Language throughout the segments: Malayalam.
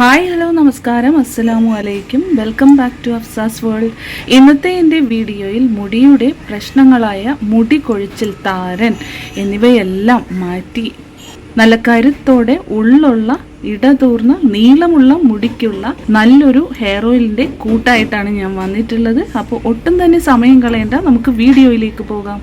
ഹായ് ഹലോ നമസ്കാരം. അസ്സലാമു അലൈക്കും. Welcome back to Afsa's world. ഇന്നത്തെ എന്റെ വീഡിയോയിൽ മുടിയുടെ പ്രശ്നങ്ങളായ മുടി കൊഴിച്ചിൽ താരൻ എന്നിവയെല്ലാം മാറ്റി. നല്ല കരുത്തോടെ ഉള്ളുള്ള ഇടതൂർന്ന നീളമുള്ള മുടിക്കുള്ള നല്ലൊരു ഹെയർ ഓയിലിന്റെ കൂട്ടായിട്ടാണ് ഞാൻ വന്നിട്ടുള്ളത്. അപ്പോൾ ഒട്ടും തന്നെ സമയം കളയേണ്ട. നമുക്ക് വീഡിയോയിലേക്ക് പോകാം.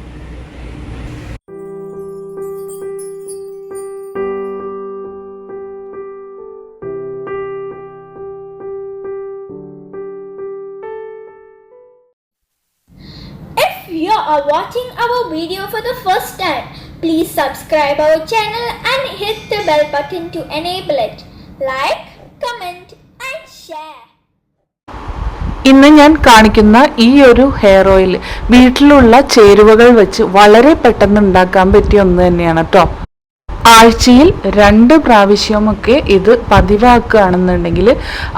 Are watching our video for the first time, please subscribe our channel and hit the bell button to enable it. Like, comment and share. ഇന്ന് ഞാൻ കാണിക്കുന്ന ഈ ഒരു ഹെയർ ഓയിൽ വീട്ടിലുള്ള ചേരുവകൾ വെച്ച് വളരെ പെട്ടെന്ന് ഉണ്ടാക്കാൻ പറ്റിയ ഒന്ന് തന്നെയാണ് കേട്ടോ ആഴ്ചയിൽ രണ്ട് പ്രാവശ്യമൊക്കെ ഇത് പതിവാക്കുകയാണെന്നുണ്ടെങ്കിൽ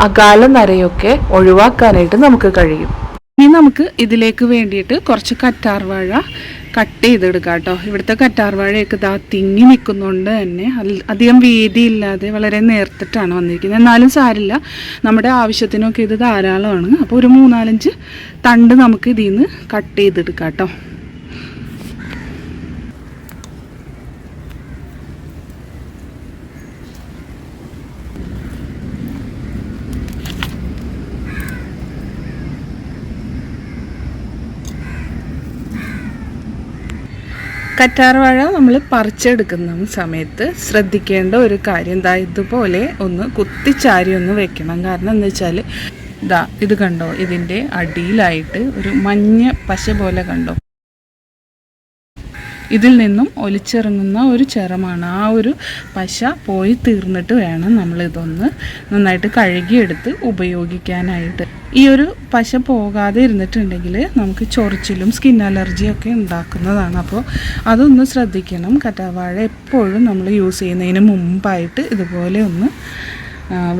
അകാല നരയൊക്കെ ഒഴിവാക്കാനായിട്ട് നമുക്ക് കഴിയും ഇനി നമുക്ക് ഇതിലേക്ക് വേണ്ടിയിട്ട് കുറച്ച് കറ്റാർവാഴ കട്ട് ചെയ്തെടുക്കാം കേട്ടോ. ഇവിടുത്തെ കറ്റാർവാഴയൊക്കെ ഇതാ തിങ്ങി നിൽക്കുന്നതുകൊണ്ട് തന്നെ. അധികം വീതിയില്ലാതെ വളരെ നേർത്തിട്ടാണ് വന്നിരിക്കുന്നത്. എന്നാലും സാരില്ല നമ്മുടെ ആവശ്യത്തിനൊക്കെ ഇത് ധാരാളമാണ്. അപ്പോൾ ഒരു മൂന്നാലഞ്ച് തണ്ട് നമുക്ക് ഇതിൽ നിന്ന് കട്ട് ചെയ്തെടുക്കാം കേട്ടോ. കറ്റാർവാഴ നമ്മൾ പറിച്ചെടുക്കുന്ന സമയത്ത് ശ്രദ്ധിക്കേണ്ട ഒരു കാര്യം എന്താ ഇതുപോലെ ഒന്ന് കുത്തിച്ചാരി ഒന്ന് വെക്കണം. കാരണം എന്താ വെച്ചാൽ ഇതാ ഇത് കണ്ടോ ഇതിന്റെ അടിയിലായിട്ട് ഒരു മഞ്ഞ പശ പോലെ കണ്ടോ? ഇതിൽ നിന്നും ഒലിച്ചിറങ്ങുന്ന ഒരു ചിറമാണ് ആ ഒരു പശ പോയി തീർന്നിട്ട് വേണം നമ്മൾ ഇതൊന്ന് നന്നായിട്ട് കഴുകിയെടുത്ത് ഉപയോഗിക്കാനായിട്ട്. ഈ ഒരു പശ പോകാതെ ഇരുന്നിട്ടുണ്ടെങ്കിൽ നമുക്ക് ചൊറിച്ചിലും സ്കിൻ അലർജിയൊക്കെ ഉണ്ടാക്കുന്നതാണ്. അപ്പോൾ അതൊന്ന് ശ്രദ്ധിക്കണം. കറ്റാവാഴ എപ്പോഴും നമ്മൾ യൂസ് ചെയ്യുന്നതിന് മുമ്പായിട്ട് ഇതുപോലെ ഒന്ന്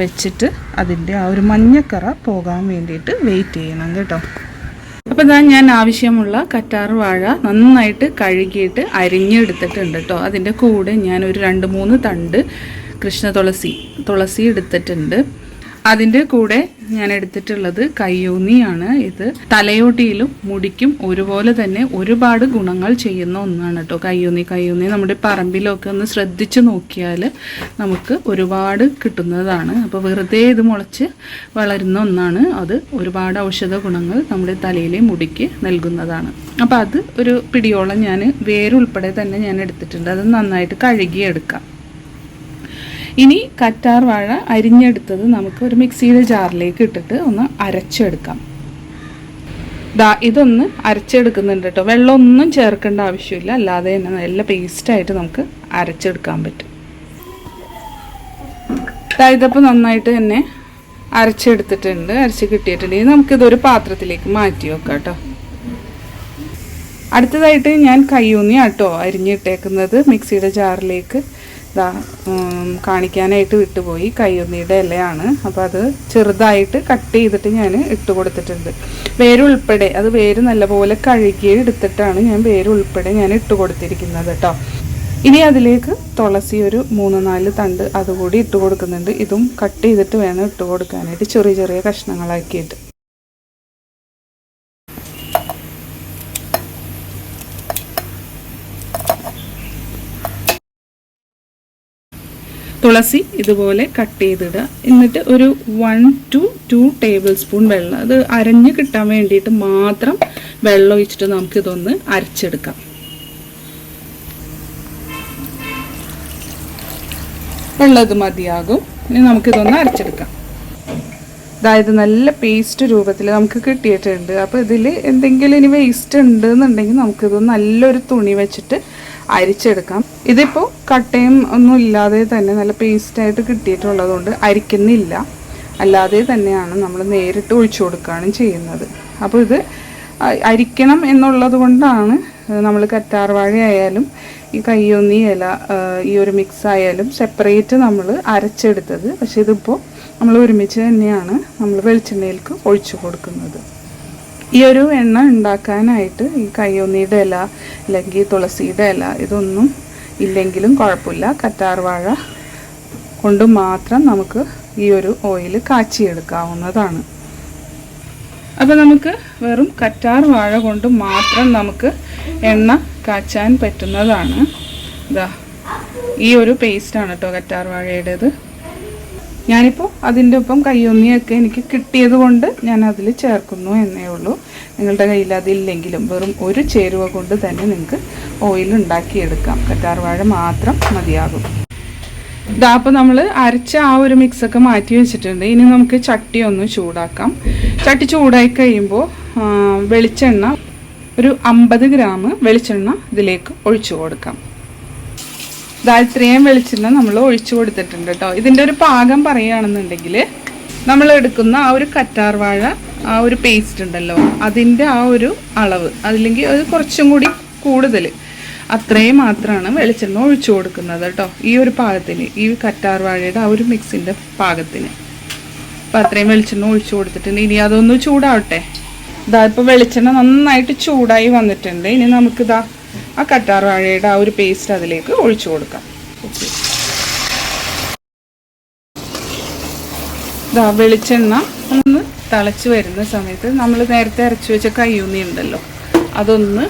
വെച്ചിട്ട് അതിന്റെ ആ ഒരു മഞ്ഞക്കറ പോകാൻ വേണ്ടിയിട്ട് വെയിറ്റ് ചെയ്യണം കേട്ടോ. അപ്പോൾ ഇതാ ഞാൻ ആവശ്യമുള്ള കറ്റാർ വാഴ നന്നായിട്ട് കഴുകിയിട്ട് അരിഞ്ഞെടുത്തിട്ടുണ്ട് കേട്ടോ അതിന്റെ കൂടെ ഞാൻ ഒരു രണ്ട് മൂന്ന് തണ്ട് കൃഷ്ണ തുളസി തുളസി എടുത്തിട്ടുണ്ട്. അതിന്റെ കൂടെ ഞാൻ എടുത്തിട്ടുള്ളത് കയ്യൂന്നിയാണ് ഇത്. തലയോട്ടിയിലും മുടിക്കും ഒരുപോലെ തന്നെ ഒരുപാട് ഗുണങ്ങൾ ചെയ്യുന്ന ഒന്നാണ് കേട്ടോ കയ്യോന്നി. കയ്യൂന്നി നമ്മുടെ പറമ്പിലൊക്കെ ഒന്ന് ശ്രദ്ധിച്ച് നോക്കിയാൽ നമുക്ക് ഒരുപാട് കിട്ടുന്നതാണ്. അപ്പോൾ വെറുതെ ഇത് മുളച്ച് വളരുന്ന ഒന്നാണ്. അത് ഒരുപാട് ഔഷധ ഗുണങ്ങൾ നമ്മുടെ തലയിലെ മുടിക്ക് നൽകുന്നതാണ്. അപ്പോൾ അത് ഒരു പിടിയോളം ഞാൻ വേരുൾപ്പെടെ തന്നെ ഞാൻ എടുത്തിട്ടുണ്ട്. അത് നന്നായിട്ട് കഴുകിയെടുക്കാം. ഇനി കറ്റാർ വാഴ അരിഞ്ഞെടുത്തത് നമുക്ക് ഒരു മിക്സിയുടെ ജാറിലേക്ക് ഇട്ടിട്ട് ഒന്ന് അരച്ചെടുക്കാം. ദാ ഇതൊന്ന് അരച്ചെടുക്കുന്നുണ്ട് കേട്ടോ. വെള്ളമൊന്നും ചേർക്കേണ്ട ആവശ്യമില്ല. അല്ലാതെ തന്നെ നല്ല പേസ്റ്റായിട്ട് നമുക്ക് അരച്ചെടുക്കാൻ പറ്റും. ഇതപ്പോൾ നന്നായിട്ട് തന്നെ അരച്ചെടുത്തിട്ടുണ്ട്. അരച്ച് കിട്ടിയിട്ടുണ്ട്. ഇനി നമുക്കിതൊരു പാത്രത്തിലേക്ക് മാറ്റി വെക്കാം കേട്ടോ. അടുത്തതായിട്ട് ഞാൻ കയ്യൂന്നിയാട്ടോ അരിഞ്ഞിട്ടേക്കുന്നത് മിക്സിയുടെ ജാറിലേക്ക്. ഇതാ കാണിക്കാനായിട്ട് വിട്ടുപോയി. കയ്യൊന്നിയുടെ ഇലയാണ്. അപ്പോൾ അത് ചെറുതായിട്ട് കട്ട് ചെയ്തിട്ട് ഞാൻ ഇട്ട് കൊടുത്തിട്ടുണ്ട്. വേരുൾപ്പെടെ അത് വേര് നല്ലപോലെ കഴുകി എടുത്തിട്ടാണ് ഞാൻ വേരുൾപ്പെടെ ഞാൻ ഇട്ട് കൊടുത്തിരിക്കുന്നത് കേട്ടോ ഇനി അതിലേക്ക് തുളസി ഒരു മൂന്ന് നാല് തണ്ട് അതുകൂടി ഇട്ട് കൊടുക്കുന്നുണ്ട്. ഇതും കട്ട് ചെയ്തിട്ട് വേണം ഇട്ട് കൊടുക്കാനായിട്ട് ചെറിയ ചെറിയ കഷ്ണങ്ങളാക്കിയിട്ട്. തുളസി ഇതുപോലെ കട്ട് ചെയ്തിടുക. എന്നിട്ട് ഒരു one to two tablespoon വെള്ളം. അത് അരഞ്ഞ് കിട്ടാൻ വേണ്ടിയിട്ട് മാത്രം വെള്ളം ഒഴിച്ചിട്ട് നമുക്കിതൊന്ന് അരച്ചെടുക്കാം. വെള്ളം മതിയാകും. ഇനി നമുക്കിതൊന്ന് അരച്ചെടുക്കാം. അതായത് നല്ല പേസ്റ്റ് രൂപത്തിൽ നമുക്ക് കിട്ടിയിട്ടുണ്ട്. അപ്പോൾ ഇതിൽ എന്തെങ്കിലും ഇനി വേസ്റ്റ് ഉണ്ട് എന്നുണ്ടെങ്കിൽ നമുക്കിത് നല്ലൊരു തുണി വെച്ചിട്ട് അരിച്ചെടുക്കാം. ഇതിപ്പോൾ കട്ടയും ഒന്നും ഇല്ലാതെ തന്നെ നല്ല പേസ്റ്റായിട്ട് കിട്ടിയിട്ടുള്ളതുകൊണ്ട് അരിക്കുന്നില്ല. അല്ലാതെ തന്നെയാണ് നമ്മൾ നേരിട്ട് ഒഴിച്ചു കൊടുക്കുകയാണ് ചെയ്യുന്നത്. അപ്പോൾ ഇത് അരിക്കണം എന്നുള്ളത് കൊണ്ടാണ് നമ്മൾ കറ്റാർവാഴ ആയാലും ഈ കയ്യൊന്നി ഇല ഈ ഒരു മിക്സ് ആയാലും സെപ്പറേറ്റ് നമ്മൾ അരച്ചെടുത്തത്. പക്ഷേ ഇതിപ്പോൾ നമ്മൾ ഒരുമിച്ച് തന്നെയാണ് നമ്മൾ വെളിച്ചെണ്ണയിലേക്ക് ഒഴിച്ചു കൊടുക്കുന്നത്. ഈ ഒരു എണ്ണ ഉണ്ടാക്കാനായിട്ട് ഈ കയ്യൊന്നിയുടെ ഇല അല്ലെങ്കിൽ തുളസിയുടെ ഇല ഇതൊന്നും ഇല്ലെങ്കിലും കുഴപ്പമില്ല. കറ്റാർവാഴ കൊണ്ട് മാത്രം നമുക്ക് ഈ ഒരു ഓയിൽ കാച്ചിയെടുക്കാവുന്നതാണ്. അപ്പോൾ നമുക്ക് വെറും കറ്റാർ വാഴ കൊണ്ട് മാത്രം നമുക്ക് എണ്ണ കാച്ചാൻ പറ്റുന്നതാണ്. ഇതാ ഈ ഒരു പേസ്റ്റാണ് കേട്ടോ കറ്റാർ വാഴയുടേത്. ഞാനിപ്പോൾ അതിന്റെ ഒപ്പം കയ്യൊന്നിയൊക്കെ എനിക്ക് കിട്ടിയത് കൊണ്ട് ഞാൻ അതിൽ ചേർക്കുന്നു എന്നേ ഉള്ളൂ. നിങ്ങളുടെ കയ്യിൽ അതില്ലെങ്കിലും വെറും ഒരു ചേരുവ കൊണ്ട് തന്നെ നിങ്ങൾക്ക് ഓയിൽ ഉണ്ടാക്കിയെടുക്കാം. കറ്റാർവാഴ മാത്രം മതിയാകും. ഇതാ അപ്പോൾ നമ്മൾ അരച്ച ആ ഒരു മിക്സൊക്കെ മാറ്റി വെച്ചിട്ടുണ്ട്. ഇനി നമുക്ക് ചട്ടി ഒന്ന് ചൂടാക്കാം. ചട്ടി ചൂടായി കഴിയുമ്പോൾ വെളിച്ചെണ്ണ ഒരു അമ്പത് ഗ്രാം വെളിച്ചെണ്ണ ഇതിലേക്ക് ഒഴിച്ചു കൊടുക്കാം. ഇത്രയും വെളിച്ചെണ്ണ നമ്മൾ ഒഴിച്ചു കൊടുത്തിട്ടുണ്ട് കേട്ടോ ഇതിന്റെ ഒരു പാകം പറയുകയാണെന്നുണ്ടെങ്കിൽ നമ്മൾ എടുക്കുന്ന ആ ഒരു കറ്റാർവാഴ ആ ഒരു പേസ്റ്റ് ഉണ്ടല്ലോ അതിന്റെ ആ ഒരു അളവ് അതില്ലെങ്കിൽ അത് കുറച്ചും കൂടി കൂടുതൽ അത്രയും മാത്രമാണ് വെളിച്ചെണ്ണ ഒഴിച്ചു കൊടുക്കുന്നത് കേട്ടോ ഈ ഒരു പാകത്തിന് ഈ കറ്റാർവാഴയുടെ ആ ഒരു മിക്സിന്റെ പാകത്തിന്. അപ്പോൾ അത്രയും വെളിച്ചെണ്ണ ഒഴിച്ചു കൊടുത്തിട്ടുണ്ട്. ഇനി അതൊന്ന് ചൂടാവട്ടെ. ഇതാ ഇപ്പോൾ വെളിച്ചെണ്ണ നന്നായിട്ട് ചൂടായി വന്നിട്ടുണ്ട്. ഇനി നമുക്കിതാ ആ കറ്റാർ വാഴയുടെ ആ ഒരു പേസ്റ്റ് അതിലേക്ക് ഒഴിച്ചു കൊടുക്കാം. ഇതാ വെളിച്ചെണ്ണ ഒന്ന് തിളച്ച് വരുന്ന സമയത്ത് നമ്മൾ നേരത്തെ അരച്ചു വെച്ച കയ്യൂന്നി ഉണ്ടല്ലോ അതൊന്ന്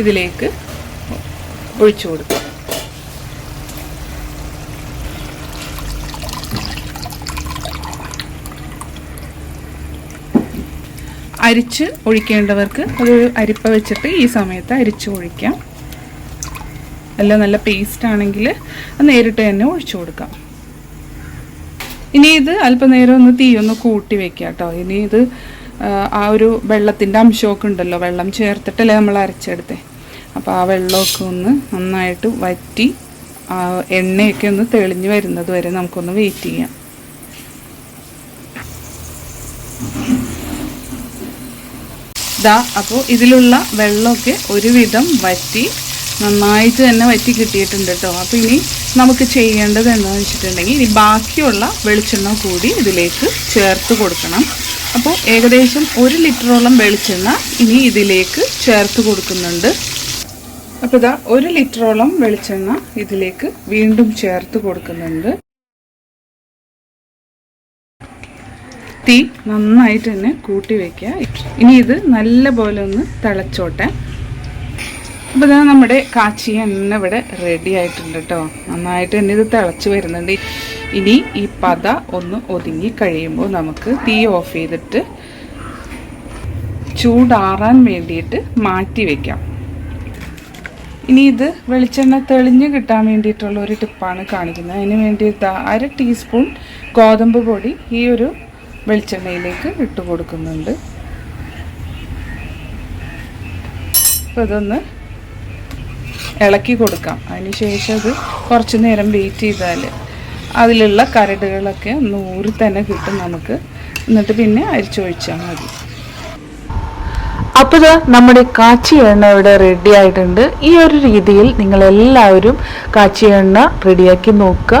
ഇതിലേക്ക് ഒഴിച്ചു കൊടുക്കാം. അരിച്ച് ഒഴിക്കേണ്ടവർക്ക് ഒരു അരിപ്പ വെച്ചിട്ട് ഈ സമയത്ത് അരിച്ച് ഒഴിക്കാം. അല്ല നല്ല പേസ്റ്റ് ആണെങ്കിൽ നേരിട്ട് തന്നെ ഒഴിച്ചു കൊടുക്കാം. ഇനി ഇത് അല്പനേരം ഒന്ന് തീ ഒന്ന് കൂട്ടി വെക്കുക കേട്ടോ. ഇനി ഇത് ആ ഒരു വെള്ളത്തിന്റെ അംശമൊക്കെ ഉണ്ടല്ലോ വെള്ളം ചേർത്തിട്ടല്ലേ നമ്മൾ അരച്ചെടുത്തേ. അപ്പോൾ ആ വെള്ളമൊക്കെ ഒന്ന് നന്നായിട്ട് വറ്റി ആ എണ്ണയൊക്കെ ഒന്ന് തെളിഞ്ഞ് വരുന്നത് വരെ നമുക്കൊന്ന് വെയിറ്റ് ചെയ്യാം. ദാ അപ്പോൾ ഇതിലുള്ള വെള്ളമൊക്കെ ഒരുവിധം വറ്റി നന്നായിട്ട് തന്നെ വറ്റി കിട്ടിയിട്ടുണ്ട് കേട്ടോ അപ്പോൾ ഇനി നമുക്ക് ചെയ്യേണ്ടത് എന്താണെന്ന് വെച്ചിട്ടുണ്ടെങ്കിൽ ഇനി ബാക്കിയുള്ള വെളിച്ചെണ്ണ കൂടി ഇതിലേക്ക് ചേർത്ത് കൊടുക്കണം. അപ്പോൾ ഏകദേശം ഒരു ലിറ്ററോളം വെളിച്ചെണ്ണ ഇനി ഇതിലേക്ക് ചേർത്ത് കൊടുക്കുന്നുണ്ട്. അപ്പോൾ ഇതാ ഒരു ലിറ്ററോളം വെളിച്ചെണ്ണ ഇതിലേക്ക് വീണ്ടും ചേർത്ത് കൊടുക്കുന്നുണ്ട്. തീ നന്നായിട്ട് തന്നെ കൂട്ടി വയ്ക്കുക ഇനി ഇത് നല്ല പോലെ ഒന്ന് തിളച്ചോട്ടെ. അപ്പോൾ ഇതാ നമ്മുടെ കാച്ചി എണ്ണ ഇവിടെ റെഡി ആയിട്ടുണ്ട് കേട്ടോ നന്നായിട്ട് തന്നെ ഇത് തിളച്ച് വരുന്നുണ്ട്. ഇനി ഈ പത ഒന്ന് ഒതുങ്ങി കഴിയുമ്പോൾ നമുക്ക് തീ ഓഫ് ചെയ്തിട്ട് ചൂടാറാൻ വേണ്ടിയിട്ട് മാറ്റി വെക്കാം. ഇനി ഇത് വെളിച്ചെണ്ണ തെളിഞ്ഞ് കിട്ടാൻ വേണ്ടിയിട്ടുള്ള ഒരു ടിപ്പാണ് കാണിക്കുന്നത്. അതിന് വേണ്ടിയിട്ട് അര ടീസ്പൂൺ ഗോതമ്പ് പൊടി ഈ ഒരു വെളിച്ചെണ്ണയിലേക്ക് ഇട്ട് കൊടുക്കുന്നുണ്ട്. അപ്പോൾ ഇതൊന്ന് ഇളക്കി കൊടുക്കാം. അതിനുശേഷം അത് കുറച്ച് നേരം വെയിറ്റ് ചെയ്താൽ അതിലുള്ള കരടുകളൊക്കെ ഒന്ന് ഊരി തന്നെ കിട്ടും നമുക്ക്. എന്നിട്ട് പിന്നെ അരിച്ചൊഴിച്ചാൽ മതി. അപ്പോൾ ഇതാ നമ്മുടെ കാച്ചി എണ്ണ ഇവിടെ റെഡി ആയിട്ടുണ്ട്. ഈ ഒരു രീതിയിൽ നിങ്ങൾ എല്ലാവരും കാച്ചി എണ്ണ റെഡിയാക്കി നോക്കുക.